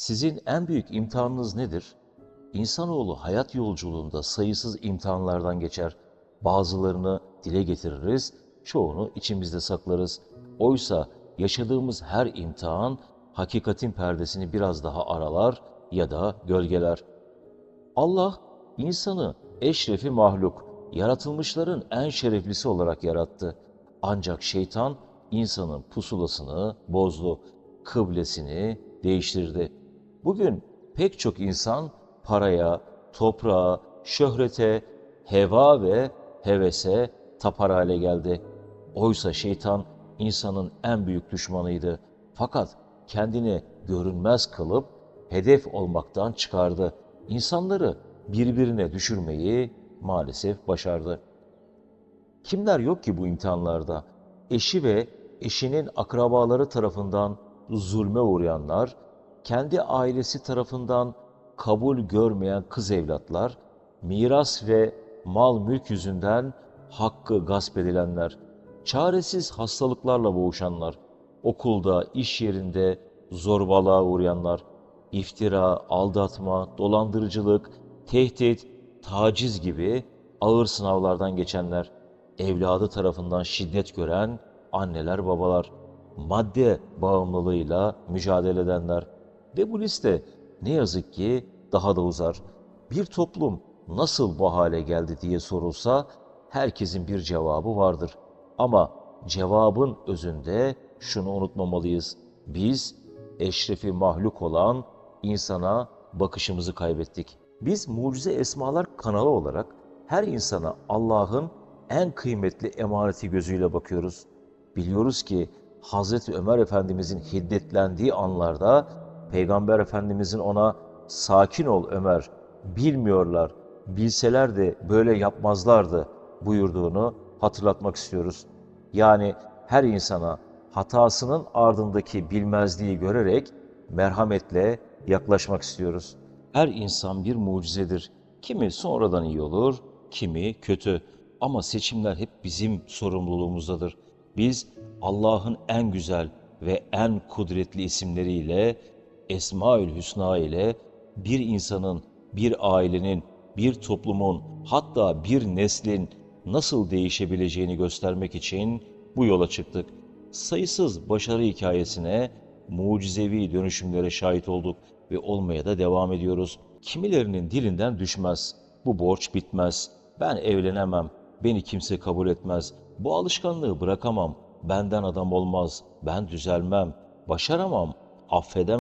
Sizin en büyük imtihanınız nedir? İnsanoğlu hayat yolculuğunda sayısız imtihanlardan geçer. Bazılarını dile getiririz, çoğunu içimizde saklarız. Oysa yaşadığımız her imtihan hakikatin perdesini biraz daha aralar ya da gölgeler. Allah insanı eşrefi mahluk, yaratılmışların en şereflisi olarak yarattı. Ancak şeytan insanın pusulasını bozdu, kıblesini değiştirdi. Bugün pek çok insan paraya, toprağa, şöhrete, heva ve hevese tapar hale geldi. Oysa şeytan insanın en büyük düşmanıydı. Fakat kendini görünmez kılıp hedef olmaktan çıkardı. İnsanları birbirine düşürmeyi maalesef başardı. Kimler yok ki bu imtihanlarda? Eşi ve eşinin akrabaları tarafından zulme uğrayanlar, kendi ailesi tarafından kabul görmeyen kız evlatlar, miras ve mal mülk yüzünden hakkı gasp edilenler, çaresiz hastalıklarla boğuşanlar, okulda, iş yerinde zorbalığa uğrayanlar, iftira, aldatma, dolandırıcılık, tehdit, taciz gibi ağır sınavlardan geçenler, evladı tarafından şiddet gören anneler babalar, madde bağımlılığıyla mücadele edenler ve bu liste ne yazık ki daha da uzar. Bir toplum nasıl bu hale geldi diye sorulsa herkesin bir cevabı vardır. Ama cevabın özünde şunu unutmamalıyız. Biz eşrefi mahluk olan insana bakışımızı kaybettik. Biz Mucize Esmalar kanalı olarak her insana Allah'ın en kıymetli emaneti gözüyle bakıyoruz. Biliyoruz ki Hazreti Ömer Efendimizin hiddetlendiği anlarda Peygamber Efendimizin ona sakin ol Ömer, bilmiyorlar, bilseler de böyle yapmazlardı buyurduğunu hatırlatmak istiyoruz. Yani her insana hatasının ardındaki bilmezliği görerek merhametle yaklaşmak istiyoruz. Her insan bir mucizedir. Kimi sonradan iyi olur, kimi kötü. Ama seçimler hep bizim sorumluluğumuzdadır. Biz Allah'ın en güzel ve en kudretli isimleriyle, Esmaül Hüsna ile bir insanın, bir ailenin, bir toplumun, hatta bir neslin nasıl değişebileceğini göstermek için bu yola çıktık. Sayısız başarı hikayesine, mucizevi dönüşümlere şahit olduk ve olmaya da devam ediyoruz. Kimilerinin dilinden düşmez. Bu borç bitmez. Ben evlenemem. Beni kimse kabul etmez. Bu alışkanlığı bırakamam. Benden adam olmaz. Ben düzelmem. Başaramam. Affedemem.